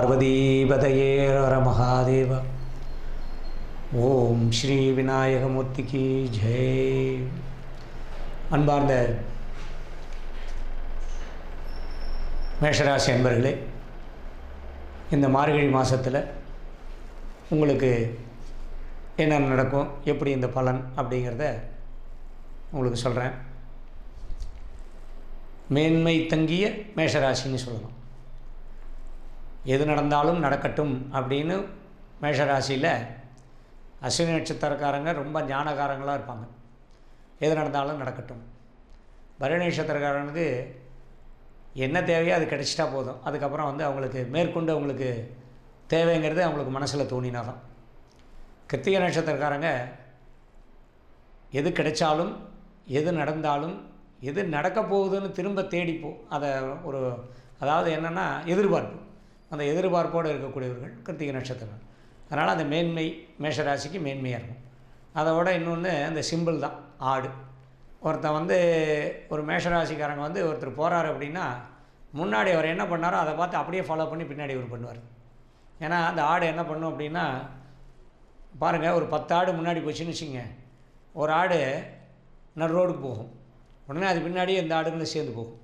பார்வதீபதையே ஹர மகாதேவ. ஓம் ஸ்ரீ விநாயகமூர்த்திக்கு ஜெய். அன்பார்ந்த மேஷராசி அன்பர்களே இந்த மார்கழி மாதத்தில் உங்களுக்கு என்ன நடக்கும் எப்படி இந்த பலன் அப்படிங்கிறத உங்களுக்கு சொல்கிறேன் மேன்மை தங்கிய மேஷராசின்னு சொல்லலாம் எது நடந்தாலும் நடக்கட்டும் அப்படின்னு மேஷராசியில் அஸ்வினி நட்சத்திரக்காரங்க ரொம்ப ஞானகாரங்களாக இருப்பாங்க. எது நடந்தாலும் நடக்கட்டும். பரணி நட்சத்திரக்காரனுக்கு என்ன தேவையோ அது கிடைச்சிட்டா போதும். அதுக்கப்புறம் வந்து அவங்களுக்கு மேற்கொண்டு அவங்களுக்கு தேவைங்கிறது அவங்களுக்கு மனசில் தோணினா தான் கிருத்திக நட்சத்திரக்காரங்க எது கிடைச்சாலும் எது நடந்தாலும் எது நடக்க போகுதுன்னு திரும்ப தேடிப்போ. அதை ஒரு அதாவது என்னென்னா எதிர்பார்ப்பு. அந்த எதிர்பார்ப்போடு இருக்கக்கூடியவர்கள் கிருத்திகை நட்சத்திரம் அதனால் அந்த மேன்மை மேஷராசிக்கு மேன்மையாக இருக்கும். அதை விட இன்னொன்று அந்த சிம்பிள் தான் ஆடு. ஒருத்தன் வந்து ஒரு மேஷராசிக்காரங்க வந்து ஒருத்தர் போகிறார் அப்படின்னா முன்னாடி அவர் என்ன பண்ணாரோ அதை பார்த்து அப்படியே ஃபாலோ பண்ணி பின்னாடி இவர் பண்ணுவார். ஏன்னா அந்த ஆடு என்ன பண்ணும் அப்படின்னா பாருங்கள் ஒரு பத்து ஆடு முன்னாடி போச்சுன்னு வச்சுங்க ஒரு ஆடு நடு ரோடுக்கு போகும். உடனே அது பின்னாடியே இந்த ஆடுகளும் சேர்ந்து போகும்.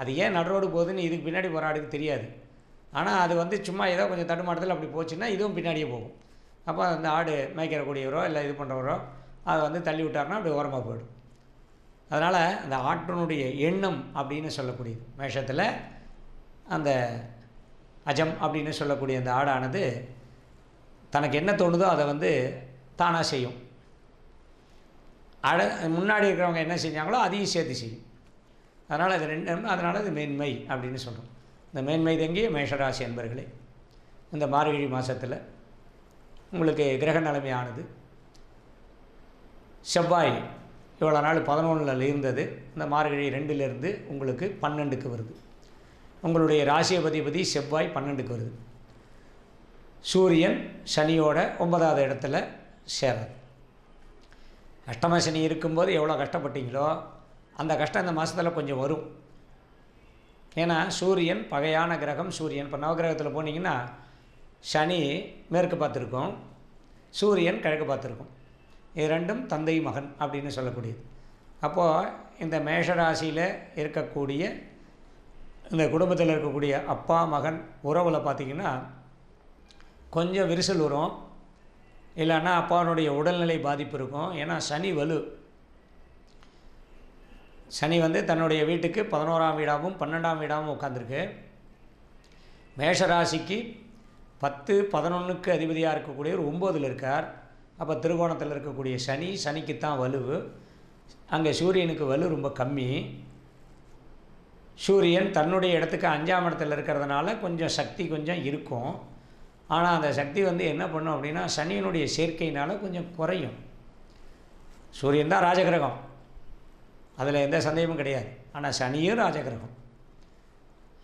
அது ஏன் நடு ரோடு போகுதுன்னு இதுக்கு பின்னாடி போகிற ஆடுக்கு தெரியாது. ஆனால் அது வந்து சும்மா ஏதோ கொஞ்சம் தடுமாட்டத்தில் அப்படி போச்சுன்னா இதுவும் பின்னாடியே போகும். அப்போ அந்த ஆடு மேய்க்கிறக்கூடியவரோ இல்லை இது பண்ணுறவரோ அதை வந்து தள்ளி விட்டார்னா அப்படி ஓரமாக போயிடும். அதனால் அந்த ஆட்டினுடைய எண்ணம் அப்படின்னு சொல்லக்கூடியது. மேஷத்தில் அந்த அஜம் அப்படின்னு சொல்லக்கூடிய அந்த ஆடானது தனக்கு என்ன தோணுதோ அதை வந்து தானாக செய்யும். அட முன்னாடி இருக்கிறவங்க என்ன செஞ்சாங்களோ அதையும் சேர்த்து செய்யும். அதனால் அது ரெண்டு அதனால் அது மேன்மை அப்படின்னு சொல்கிறோம் இந்த மேன்மை தங்கிய மேஷராசி அன்பர்களே இந்த மார்கழி மாதத்தில் உங்களுக்கு கிரக நிலைமையானது. செவ்வாய் இவ்வளோ நாள் பதினொன்றில் இருந்தது. இந்த மார்கழி ரெண்டிலிருந்து உங்களுக்கு பன்னெண்டுக்கு வருது. உங்களுடைய ராசியபதிபதி செவ்வாய் பன்னெண்டுக்கு வருது. சூரியன் சனியோட ஒன்பதாவது இடத்துல சேராது அஷ்டம சனி இருக்கும்போது எவ்வளோ கஷ்டப்பட்டீங்களோ அந்த கஷ்டம் இந்த மாதத்தில் கொஞ்சம் வரும். ஏன்னா சூரியன் பகையான கிரகம் சூரியன். இப்போ நவகிரகத்தில் போனீங்கன்னா சனி மேற்கு பார்த்துருக்கோம். சூரியன் கிழக்கு பார்த்துருக்கோம். இது ரெண்டும் தந்தை மகன் அப்படின்னு சொல்லக்கூடியது. அப்போது இந்த மேஷராசியில் இருக்கக்கூடிய இந்த குடும்பத்தில் இருக்கக்கூடிய அப்பா மகன் உறவில் பார்த்திங்கன்னா கொஞ்சம் விரிசல் வரும். இல்லைன்னா அப்பாவுடைய உடல்நிலை பாதிப்பு இருக்கும். ஏன்னா சனி வலு. சனி வந்து தன்னுடைய வீட்டுக்கு பதினோராம் வீடாகவும் பன்னெண்டாம் வீடாகவும் உட்காந்துருக்கு மேஷராசிக்கு பத்து பதினொன்றுக்கு அதிபதியாக இருக்கக்கூடிய ஒரு ஒம்போதில் இருக்கார். அப்போ திருகோணத்தில் இருக்கக்கூடிய சனி சனிக்குத்தான் வலுவு. அங்கே சூரியனுக்கு வலு ரொம்ப கம்மி. சூரியன் தன்னுடைய இடத்துக்கு அஞ்சாம் இடத்துல இருக்கிறதுனால கொஞ்சம் சக்தி கொஞ்சம் இருக்கும். ஆனால் அந்த சக்தி வந்து என்ன பண்ணும் அப்படின்னா சனியினுடைய சேர்க்கையினால் கொஞ்சம் குறையும். சூரியன் தான் ராஜகிரகம். அதில் எந்த சந்தேகமும் கிடையாது. ஆனால் சனியும் ராஜகிரகம்.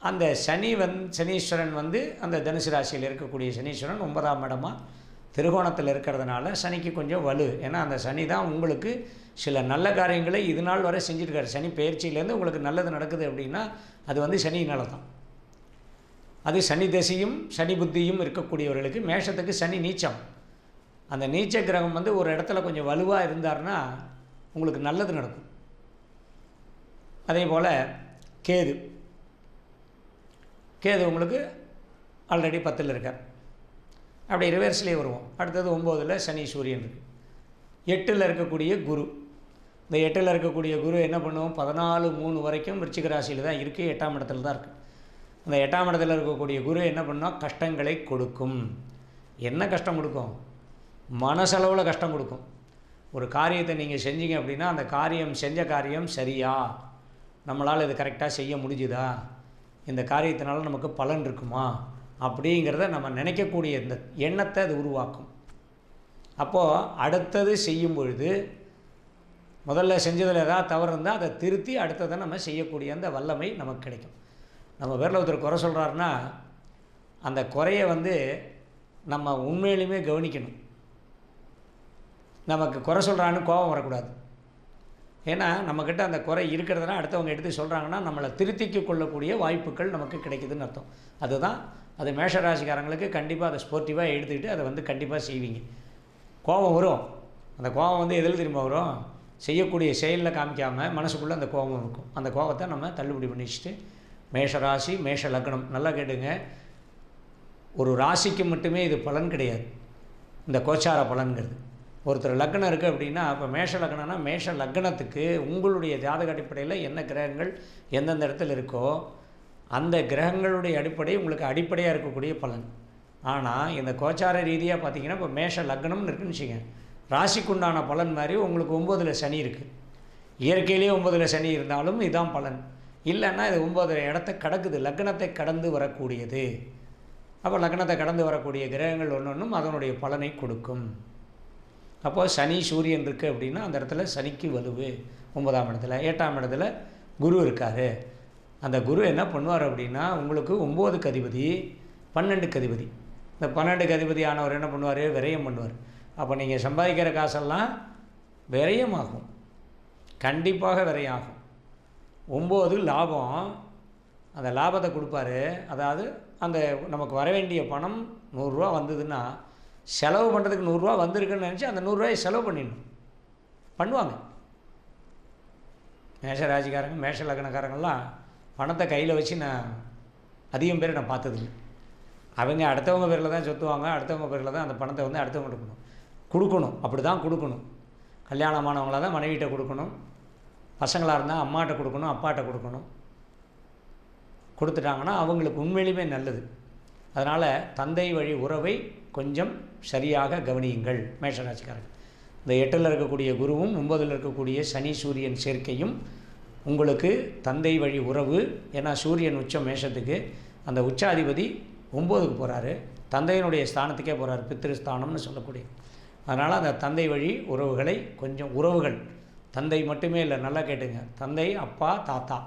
அந்த சனி வந் சனீஸ்வரன் வந்து அந்த தனுசு ராசியில் இருக்கக்கூடிய சனீஸ்வரன் ஒன்பதாம் இடமாக திருகோணத்தில் இருக்கிறதுனால சனிக்கு கொஞ்சம் வலு. ஏன்னா அந்த சனி தான் உங்களுக்கு சில நல்ல காரியங்களை இது நாள் வரை செஞ்சுருக்காரு. சனி பயிற்சியிலேருந்து உங்களுக்கு நல்லது நடக்குது அப்படின்னா அது வந்து சனியினால தான். அது சனி தசையும் சனி புத்தியும் இருக்கக்கூடியவர்களுக்கு மேஷத்துக்கு சனி நீச்சம். அந்த நீச்ச கிரகம் வந்து ஒரு இடத்துல கொஞ்சம் வலுவாக இருந்தார்னா உங்களுக்கு நல்லது நடக்கும். அதே போல் கேது. கேது உங்களுக்கு ஆல்ரெடி பத்தில் இருக்கார். அப்படி ரிவர்ஸ்லேயே வருவோம். அடுத்தது ஒம்போதில் சனி சூரியன் இருக்குது எட்டில் இருக்கக்கூடிய குரு. இந்த எட்டில் இருக்கக்கூடிய குரு என்ன பண்ணுவோம் பதினாலு மூணு வரைக்கும் விருச்சிக ராசியில் தான் இருக்குது எட்டாம் இடத்துல தான் இருக்குது அந்த எட்டாம் இடத்துல இருக்கக்கூடிய குரு என்ன பண்ணால் கஷ்டங்களை கொடுக்கும். என்ன கஷ்டம் கொடுக்கும்? மனசளவில் கஷ்டம் கொடுக்கும். ஒரு காரியத்தை நீங்கள் செஞ்சீங்க அப்படின்னா அந்த காரியம் செஞ்ச காரியம் சரியா? நம்மளால் இது கரெக்டாக செய்ய முடிஞ்சுதா? இந்த காரியத்தினால நமக்கு பலன் இருக்குமா? அப்படிங்கிறத நம்ம நினைக்கக்கூடிய இந்த எண்ணத்தை அது உருவாக்கும். அப்போது அடுத்தது செய்யும் பொழுது முதல்ல செஞ்சதில் ஏதாவது தவறு இருந்தால் அதை திருத்தி அடுத்ததை நம்ம செய்யக்கூடிய அந்த வல்லமை நமக்கு கிடைக்கும். நம்ம பேரில் ஒருத்தர் குறை சொல்கிறாருன்னா அந்த குறையை வந்து நம்ம உண்மையிலுமே கவனிக்கணும். நமக்கு குறை சொல்கிறான்னு கோபம் வரக்கூடாது. ஏன்னா நம்மக்கிட்ட அந்த குறை இருக்கிறதுனா அடுத்தவங்க எடுத்து சொல்கிறாங்கன்னா நம்மளை திருத்திக்கு கொள்ளக்கூடிய வாய்ப்புகள் நமக்கு கிடைக்குதுன்னு அர்த்தம். அதுதான் அது மேஷராசிக்காரங்களுக்கு கண்டிப்பாக அதை ஸ்போர்ட்டிவாக எடுத்துக்கிட்டு அதை வந்து கண்டிப்பாக செய்வீங்க. கோபம் வரும். அந்த கோபம் வந்து எதில் திரும்ப வரும்? செய்யக்கூடிய செயலில் காமிக்காமல் மனசுக்குள்ளே அந்த கோபம் இருக்கும். அந்த கோபத்தை நம்ம தள்ளுபடி பண்ணி வச்சுட்டு மேஷ ராசி மேஷ லக்னம் நல்லா கேட்டுங்க. ஒரு ராசிக்கு மட்டுமே இது பலன் கிடையாது. இந்த கோச்சார பலன்கிறது. ஒருத்தர் லக்னம் இருக்குது அப்படின்னா இப்போ மேஷ லக்னம்னா மேஷ லக்னத்துக்கு உங்களுடைய ஜாதக அடிப்படையில் என்ன கிரகங்கள் எந்தெந்த இடத்துல இருக்கோ அந்த கிரகங்களுடைய அடிப்படை உங்களுக்கு அடிப்படையாக இருக்கக்கூடிய பலன். ஆனால் இந்த கோச்சார ரீதியாக பார்த்தீங்கன்னா இப்போ மேஷ லக்னம்னு இருக்குன்னு வச்சுங்க ராசிக்குண்டான பலன் மாதிரி உங்களுக்கு ஒம்போதில் சனி இருக்குது இயற்கையிலேயே ஒம்பதில் சனி இருந்தாலும் இதுதான் பலன். இல்லைன்னா இது ஒம்பது இடத்த கடக்குது. லக்னத்தை கடந்து வரக்கூடியது. அப்போ லக்னத்தை கடந்து வரக்கூடிய கிரகங்கள் ஒன்று ஒன்றும் அதனுடைய பலனை கொடுக்கும். அப்போ சனி சூரியன் இருக்குது அப்படின்னா அந்த இடத்துல சனிக்கு வலுவு ஒன்பதாம் இடத்துல. எட்டாம் இடத்துல குரு இருக்கார். அந்த குரு என்ன பண்ணுவார் அப்படின்னா உங்களுக்கு ஒம்போதுக்கு அதிபதி பன்னெண்டுக்கு அதிபதி. இந்த பன்னெண்டுக்கு அதிபதி ஆனவர் என்ன பண்ணுவார்? விரயம் பண்ணுவார். அப்போ நீங்கள் சம்பாதிக்கிற காசெல்லாம் விரயமாகும். கண்டிப்பாக விரயமாகும். ஒம்பது லாபம். அந்த லாபத்தை கொடுப்பாரு. அதாவது அந்த நமக்கு வர வேண்டிய பணம் நூறுரூவா வந்ததுன்னா செலவு பண்ணுறதுக்கு நூறுரூவா வந்திருக்குன்னு நினச்சி அந்த நூறுரூவாயை செலவு பண்ணிடணும். பண்ணுவாங்க. மேஷராஜிக்காரங்க மேஷ லக்னக்காரங்கெல்லாம் பணத்தை கையில் வச்சு நான் அதிகம் பேர் நான் பார்த்ததில்லை. அவங்க அடுத்தவங்க பேரில் தான் சொத்துவாங்க அடுத்தவங்க பேரில் தான் அந்த பணத்தை வந்து அடுத்தவங்க கொடுக்கணும். கொடுக்கணும். அப்படி தான் கொடுக்கணும். கல்யாணமானவங்களாக தான் மனைவிகிட்ட கொடுக்கணும். பசங்களாக இருந்தால் அம்மாட்ட கொடுக்கணும் அப்பாட்ட கொடுக்கணும். கொடுத்துட்டாங்கன்னா அவங்களுக்கு உண்மையிலுமே நல்லது. அதனால் தந்தை வழி உறவை கொஞ்சம் சரியாக கவனியுங்கள் மேஷராசிக்காரர்கள். இந்த எட்டில் இருக்கக்கூடிய குருவும் ஒன்பதில் இருக்கக்கூடிய சனி சூரியன் சேர்க்கையும் உங்களுக்கு தந்தை வழி உறவு ஏன்னா சூரியன் உச்சம் மேஷத்துக்கு அந்த உச்சாதிபதி ஒம்போதுக்கு போகிறாரு தந்தையினுடைய ஸ்தானத்துக்கே போகிறார் பித்திருஸ்தானம்னு சொல்லக்கூடிய. அதனால் அந்த தந்தை வழி உறவுகளை கொஞ்சம் உறவுகள் தந்தை மட்டுமே இல்லை நல்லா கேட்டுங்க. தந்தை அப்பா தாத்தா.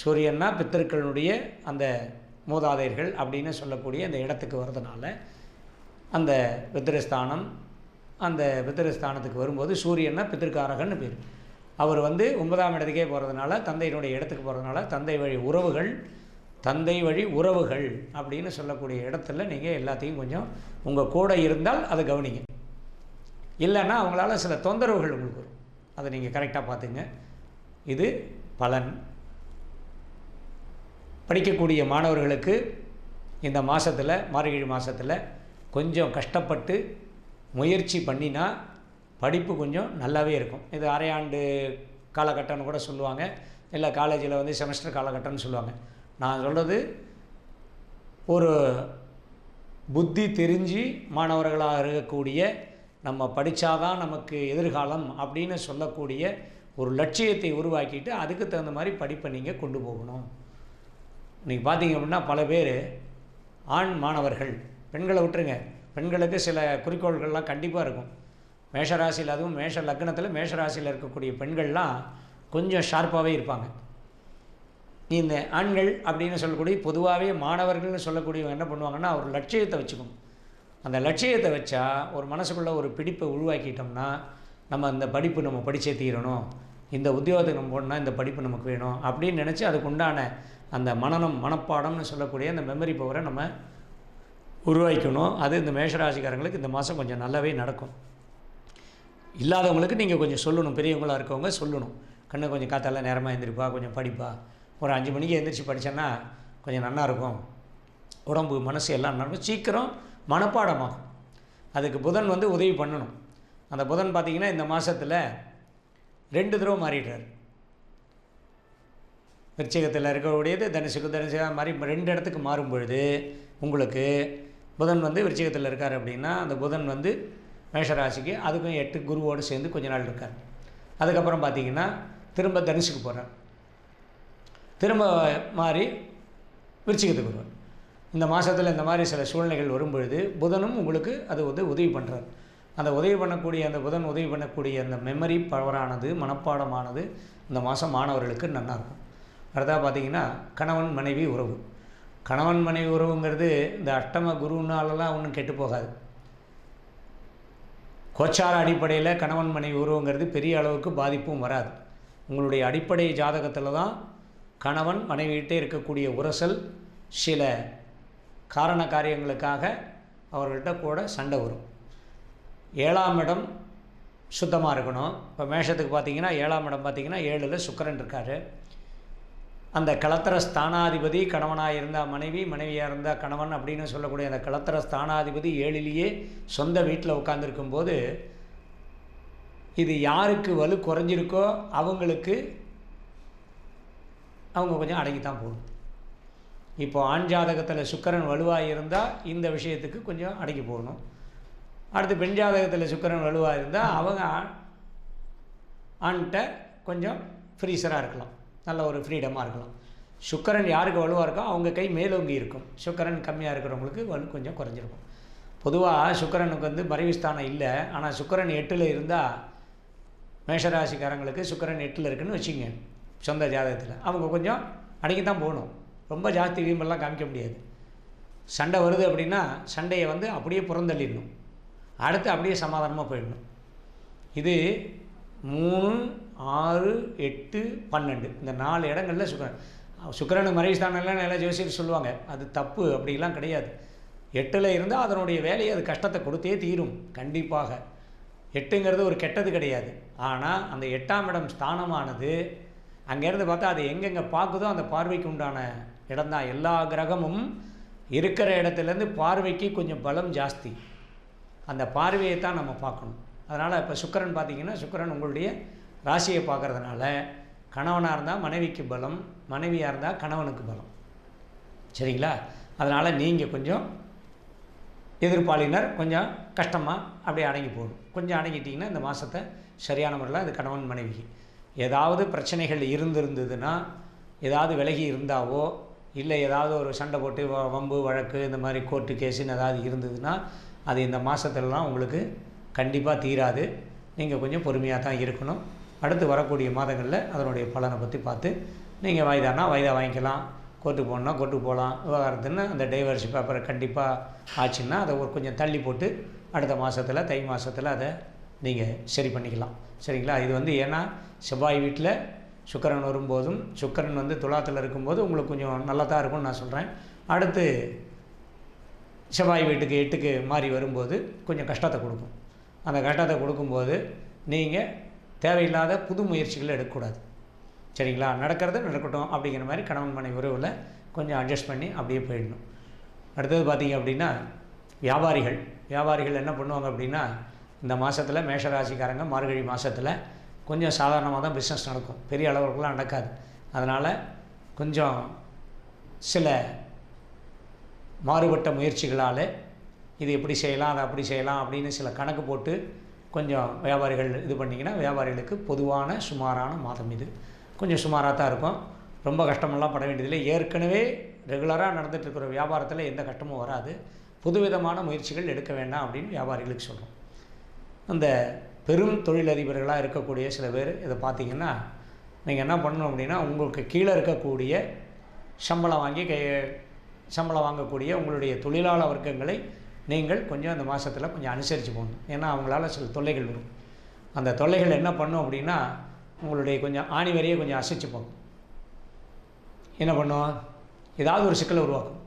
சூரியன்னா பித்தர்களுடைய அந்த மூதாதையர்கள் அப்படின்னு சொல்லக்கூடிய அந்த இடத்துக்கு வர்றதுனால அந்த பித்திருஸ்தானம் அந்த பித்திருஸ்தானத்துக்கு வரும்போது சூரியன்னா பித்திருக்காரகன்னு பேர். அவர் வந்து ஒன்பதாம் இடத்துக்கே போகிறதுனால தந்தையினுடைய இடத்துக்கு போகிறதுனால தந்தை வழி உறவுகள் தந்தை வழி உறவுகள் அப்படின்னு சொல்லக்கூடிய இடத்துல நீங்கள் எல்லாத்தையும் கொஞ்சம் உங்கள் கூட இருந்தால் அதை கவனிங்க. இல்லைன்னா அவங்களால சில தொந்தரவுகள் உங்களுக்கு வரும். அதை நீங்கள் கரெக்டாக பார்த்துங்க. இது பலன். படிக்கக்கூடிய மாணவர்களுக்கு இந்த மாதத்தில் மார்கழி மாதத்தில் கொஞ்சம் கஷ்டப்பட்டு முயற்சி பண்ணினா படிப்பு கொஞ்சம் நல்லாவே இருக்கும். இது அரையாண்டு காலகட்டம்னு கூட சொல்லுவாங்க. இல்லை காலேஜில் வந்து செமஸ்டர் காலகட்டம்னு சொல்லுவாங்க. நான் சொல்கிறது ஒரு புத்தி தெரிஞ்சு மாணவர்களாக இருக்கக்கூடிய நம்ம படித்தாதான் நமக்கு எதிர்காலம் அப்படின்னு சொல்லக்கூடிய ஒரு லட்சியத்தை உருவாக்கிட்டு அதுக்கு தகுந்த மாதிரி படிப்பை நீங்கள் கொண்டு போகணும். இன்றைக்கி பார்த்தீங்க அப்படின்னா பல பேர் ஆண் மாணவர்கள் பெண்களை விட்டுருங்க. பெண்களுக்கு சில குறிக்கோள்கள்லாம் கண்டிப்பாக இருக்கும். மேஷராசியில் அதுவும் மேஷ லக்னத்தில் மேஷராசியில் இருக்கக்கூடிய பெண்கள்லாம் கொஞ்சம் ஷார்ப்பாகவே இருப்பாங்க. இந்த ஆண்கள் அப்படின்னு சொல்லக்கூடிய பொதுவாகவே மாணவர்கள்னு சொல்லக்கூடியவங்க என்ன பண்ணுவாங்கன்னா ஒரு லட்சியத்தை வச்சுக்கணும் அந்த லட்சியத்தை வச்சா ஒரு மனசுக்குள்ளே ஒரு பிடிப்பை உருவாக்கிட்டோம்னா நம்ம அந்த படிப்பு நம்ம படித்தே தீரணும். இந்த உத்தியோகத்துக்கு நம்ம போடணும்னா இந்த படிப்பு நமக்கு வேணும் அப்படின்னு நினச்சி அதுக்கு உண்டான அந்த மனநம் மனப்பாடம்னு சொல்லக்கூடிய அந்த மெமரி பவரை நம்ம உருவாக்கணும். அது இந்த மேஷராசிக்காரங்களுக்கு இந்த மாதம் கொஞ்சம் நல்லாவே நடக்கும். இல்லாதவங்களுக்கு நீங்கள் கொஞ்சம் சொல்லணும். பெரியவங்களாக இருக்கவங்க சொல்லணும். கண்ணு கொஞ்சம் காத்தால நேரமாக எழுந்திரிப்பா கொஞ்சம் படிப்பா. ஒரு அஞ்சு மணிக்கு எழுந்திரிச்சு படித்தேன்னா கொஞ்சம் நல்லாயிருக்கும் உடம்பு மனசு எல்லாம் நடக்கும் சீக்கிரம் மனப்பாடமாகும். அதுக்கு புதன் வந்து உதவி பண்ணணும். அந்த புதன் பார்த்திங்கன்னா இந்த மாதத்தில் ரெண்டு தடவை மாறிடுறார். விருச்சிகத்தில் இருக்கக்கூடியது தனுசுக்கு தனுசு மாதிரி ரெண்டு இடத்துக்கு மாறும் பொழுது உங்களுக்கு புதன் வந்து விருச்சிகத்தில் இருக்கார் அப்படின்னா அந்த புதன் வந்து மேஷராசிக்கு அதுக்கும் எட்டு குருவோடு சேர்ந்து கொஞ்ச நாள் இருக்கார். அதுக்கப்புறம் பார்த்தீங்கன்னா திரும்ப தனுசுக்கு போகிறார் திரும்ப மாறி விருச்சிகத்துக்கு வருவார். இந்த மாதத்தில் இந்த மாதிரி சில சூழ்நிலைகள் வரும்பொழுது புதனும் உங்களுக்கு அது வந்து உதவி பண்ணுறார் அந்த உதவி பண்ணக்கூடிய அந்த புதன் உதவி பண்ணக்கூடிய அந்த மெமரி பவரானது மனப்பாடமானது இந்த மாதம் மாணவர்களுக்கு நல்லாயிருக்கும் அடுத்தா பார்த்தீங்கன்னா கணவன் மனைவி உறவு. கணவன் மனைவி உறவுங்கிறது இந்த அஷ்டம குருனாலலாம் ஒன்றும் கெட்டு போகாது. கோச்சார அடிப்படையில் கணவன் மனைவி உறவுங்கிறது பெரிய அளவுக்கு பாதிப்பும் வராது. உங்களுடைய அடிப்படை ஜாதகத்தில் தான் கணவன் மனைவிகிட்டே இருக்கக்கூடிய உரசல் சில காரண காரியங்களுக்காக அவர்கள்ட்ட கூட சண்டை வரும். ஏழாம் இடம் சுத்தமாக இருக்கணும். இப்போ மேஷத்துக்கு பார்த்தீங்கன்னா ஏழாம் இடம் பார்த்தீங்கன்னா ஏழில் சுக்கரன் இருக்கார். அந்த களத்திர ஸ்தானாதிபதி கணவனாக இருந்தால் மனைவி மனைவியாக இருந்தால் கணவன் அப்படின்னு சொல்லக்கூடிய அந்த களத்திர ஸ்தானாதிபதி ஏழிலேயே சொந்த வீட்டில் உட்காந்துருக்கும் போது இது யாருக்கு வலு குறைஞ்சிருக்கோ அவங்களுக்கு அவங்க கொஞ்சம் அடங்கி தான் போகணும் இப்போது ஆண் ஜாதகத்தில் சுக்கரன் வலுவாக இருந்தால் இந்த விஷயத்துக்கு கொஞ்சம் அடங்கி போகணும். அடுத்து பெண் ஜாதகத்தில் சுக்கரன் வலுவாக இருந்தால் அவங்க ஆண்கிட்ட கொஞ்சம் ஃப்ரீசராக இருக்கலாம். நல்ல ஒரு ஃப்ரீடமாக இருக்கலாம். சுக்கரன் யாருக்கு வலுவாக இருக்கோ அவங்க கை மேலோங்கி இருக்கும். சுக்கரன் கம்மியாக இருக்கிறவங்களுக்கு வலு கொஞ்சம் குறைஞ்சிருக்கும். பொதுவாக சுக்கரனுக்கு வந்து மறைவுஸ்தானம் இல்லை. ஆனால் சுக்கரன் எட்டில் இருந்தால் மேஷராசிக்காரங்களுக்கு சுக்கரன் எட்டில் இருக்குன்னு வச்சுங்க சொந்த ஜாதகத்தில். அவங்க கொஞ்சம் அடங்கி தான் போகணும். ரொம்ப ஜாஸ்தி வீம்பெல்லாம் காமிக்க முடியாது. சண்டை வருது அப்படின்னா சண்டையை வந்து அப்படியே புறந்தள்ளிடணும். அடுத்து அப்படியே சமாதானமாக போயிடணும். இது மூணு ஆறு எட்டு பன்னெண்டு. இந்த நாலு இடங்களில் சுக்கரன் சுக்கரனுக்கு மறைஸ்தானம்லாம் நல்லா ஜோசியர் சொல்லுவாங்க. அது தப்பு அப்படிலாம் கிடையாது. எட்டில் இருந்தால் அதனுடைய வேலையை அது கஷ்டத்தை கொடுத்தே தீரும் கண்டிப்பாக. எட்டுங்கிறது ஒரு கெட்டது கிடையாது. ஆனால் அந்த எட்டாம் இடம் ஸ்தானமானது அங்கேருந்து பார்த்தா அது எங்கெங்கே பார்க்குதோ அந்த பார்வைக்கு உண்டான இடம்தான். எல்லா கிரகமும் இருக்கிற இடத்துலேருந்து பார்வைக்கு கொஞ்சம் பலம் ஜாஸ்தி. அந்த பார்வையை தான் நம்ம பார்க்கணும். அதனால் இப்போ சுக்கரன் பார்த்திங்கன்னா சுக்கரன் உங்களுடைய ராசியை பார்க்குறதுனால கணவனாக இருந்தால் மனைவிக்கு பலம் மனைவியாக இருந்தால் கணவனுக்கு பலம். சரிங்களா? அதனால் நீங்கள் கொஞ்சம் எதிர்ப்பாளினர் கொஞ்சம் கஷ்டமாக அப்படியே அடங்கி போகணும். கொஞ்சம் அடங்கிட்டிங்கன்னா இந்த மாதத்தை சரியான முறையில் அது கணவன் மனைவிக்கு ஏதாவது பிரச்சனைகள் இருந்திருந்ததுன்னா ஏதாவது விலகி இருந்தாவோ இல்லை ஏதாவது ஒரு சண்டை போட்டு வம்பு வழக்கு இந்த மாதிரி கோர்ட்டு கேஸுன்னு ஏதாவது இருந்ததுன்னா அது இந்த மாதத்துலலாம் உங்களுக்கு கண்டிப்பாக தீராது. நீங்கள் கொஞ்சம் பொறுமையாக தான் இருக்கணும். அடுத்து வரக்கூடிய மாதங்களில் அதனுடைய பலனை பற்றி பார்த்து நீங்கள் வாய்தானா வாய்தா வாங்கிக்கலாம். கோர்ட்டுக்கு போகணுன்னா கோர்ட்டுக்கு போகலாம். விவகாரத்துன்னு அந்த டைவர்ஸ் பேப்பரை கண்டிப்பாக ஆச்சுன்னா அதை ஒரு கொஞ்சம் தள்ளி போட்டு அடுத்த மாதத்தில் தை மாதத்தில் அதை நீங்கள் சரி பண்ணிக்கலாம். சரிங்களா? இது வந்து ஏன்னா செவ்வாய் வீட்டில் சுக்கரன் வரும்போதும் சுக்கரன் வந்து துலாத்தில் இருக்கும்போது உங்களுக்கு கொஞ்சம் நல்லா தான் இருக்கும்னு நான் சொல்கிறேன் அடுத்து செவ்வாய் வீட்டுக்கு எட்டுக்கு மாறி வரும்போது கொஞ்சம் கஷ்டத்தை கொடுக்கும். அந்த கஷ்டத்தை கொடுக்கும்போது நீங்கள் தேவையில்லாத புது முயற்சிகளை எடுக்கக்கூடாது. சரிங்களா? நடக்கிறது நடக்கட்டும் அப்படிங்கிற மாதிரி கணவன் மனைவி உறவில் கொஞ்சம் அட்ஜஸ்ட் பண்ணி அப்படியே போயிடணும். அடுத்தது பார்த்தீங்க அப்படின்னா வியாபாரிகள். வியாபாரிகள் என்ன பண்ணுவாங்க அப்படின்னா இந்த மாதத்தில் மேஷராசிக்காரங்க மார்கழி மாதத்தில் கொஞ்சம் சாதாரணமாக தான் பிஸ்னஸ் நடக்கும். பெரிய அளவுக்குலாம் நடக்காது. அதனால் கொஞ்சம் சில மாறுபட்ட முயற்சிகளால் இது எப்படி செய்யலாம் அதை அப்படி செய்யலாம் அப்படின்னு சில கணக்கு போட்டு கொஞ்சம் வியாபாரிகள் இது பண்ணிங்கன்னா வியாபாரிகளுக்கு பொதுவான சுமாரான மாதம் இது. கொஞ்சம் சுமாராக தான் இருக்கும். ரொம்ப கஷ்டமெல்லாம் பட வேண்டியதில்லை. ஏற்கனவே ரெகுலராக நடந்துகிட்டு இருக்கிற வியாபாரத்தில் எந்த கஷ்டமும் வராது. புதுவிதமான முயற்சிகள் எடுக்க வேண்டாம் அப்படின்னு வியாபாரிகளுக்கு சொல்கிறோம் அந்த பெரும் தொழிலதிபர்களாக இருக்கக்கூடிய சில பேர் இதை பார்த்தீங்கன்னா நீங்கள் என்ன பண்ணணும் அப்படின்னா உங்களுக்கு கீழே இருக்கக்கூடிய சம்பளம் வாங்கி கை சம்பளம் வாங்கக்கூடிய உங்களுடைய தொழிலாளர் வர்க்கங்களை நீங்கள் கொஞ்சம் அந்த மாதத்தில் கொஞ்சம் அனுசரித்து போகணும். ஏன்னா அவங்களால சில தொல்லைகள் வரும். அந்த தொல்லைகள் என்ன பண்ணும் அப்படின்னா உங்களுடைய கொஞ்சம் ஆணி வரையே கொஞ்சம் அசைச்சு போகும் என்ன பண்ணும்? ஏதாவது ஒரு சிக்கலை உருவாக்கும்.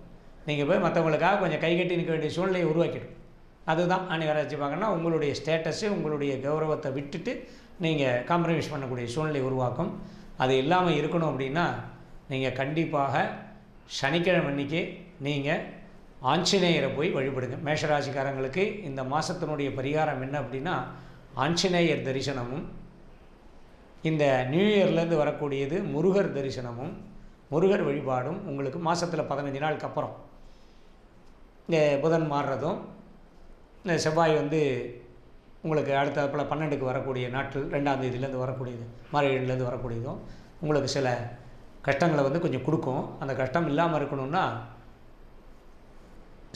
நீங்கள் போய் மற்றவங்களுக்காக கொஞ்சம் கை கட்டி நிற்க வேண்டிய சூழ்நிலையை உருவாக்கிடும். அதுதான் ஆணி வர வச்சுப்பாங்கன்னா உங்களுடைய ஸ்டேட்டஸு உங்களுடைய கௌரவத்தை விட்டுட்டு நீங்கள் காம்ப்ரமைஸ் பண்ணக்கூடிய சூழ்நிலை உருவாக்கும். அது இல்லாமல் இருக்கணும் அப்படின்னா நீங்கள் கண்டிப்பாக சனிக்கிழமை அன்னைக்கு நீங்கள் ஆஞ்சநேயரை போய் வழிபடுங்க. மேஷராசிக்காரங்களுக்கு இந்த மாதத்தினுடைய பரிகாரம் என்ன அப்படின்னா ஆஞ்சநேயர் தரிசனமும் இந்த நியூ இயர்லேருந்து வரக்கூடியது முருகர் தரிசனமும் முருகர் வழிபாடும் உங்களுக்கு மாதத்தில் பதினஞ்சு நாளுக்கு அப்புறம். இந்த புதன் மாறுறதும் இந்த செவ்வாய் வந்து உங்களுக்கு அடுத்த போல் பன்னெண்டுக்கு வரக்கூடிய நாட்கள் ரெண்டாம் தேதியிலேருந்து வரக்கூடியது மார்கழியிலேருந்து வரக்கூடியதும் உங்களுக்கு சில கஷ்டங்களை வந்து கொஞ்சம் கொடுக்கும். அந்த கஷ்டம் இல்லாமல் இருக்கணும்னா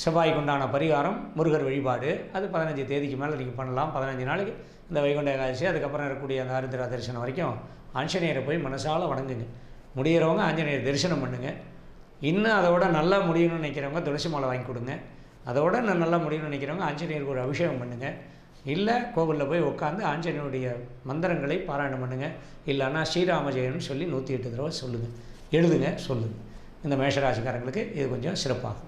செவ்வாய்க்கு உண்டான பரிகாரம் முருகர் வழிபாடு. அது பதினஞ்சு தேதிக்கு மேலே நீங்கள் பண்ணலாம். பதினஞ்சு நாளைக்கு இந்த வைகுண்ட ஏகாதசி அதுக்கப்புறம் இருக்கக்கூடிய அந்த ஆருத்ரா தரிசனம் வரைக்கும் ஆஞ்சநேயரை போய் மனசால் வணங்குங்க. முடிகிறவங்க ஆஞ்சநேயர் தரிசனம் பண்ணுங்கள் இன்னும் அதோட நல்லா முடியணும்னு நினைக்கிறவங்க துளசி மாலை வாங்கி கொடுங்க. அதோட நான் நல்லா முடியணும்னு நினைக்கிறவங்க ஆஞ்சநேயருக்கு ஒரு அபிஷேகம் பண்ணுங்கள் இல்லை கோவிலில் போய் உட்காந்து ஆஞ்சநேயனுடைய மந்திரங்களை பாராயணம் பண்ணுங்கள் இல்லைன்னா ஸ்ரீராம சொல்லி நூற்றி எட்டு தடவை சொல்லுங்கள் எழுதுங்க சொல்லுங்கள் இந்த மேஷராசிக்காரங்களுக்கு இது கொஞ்சம் சிறப்பாகும்.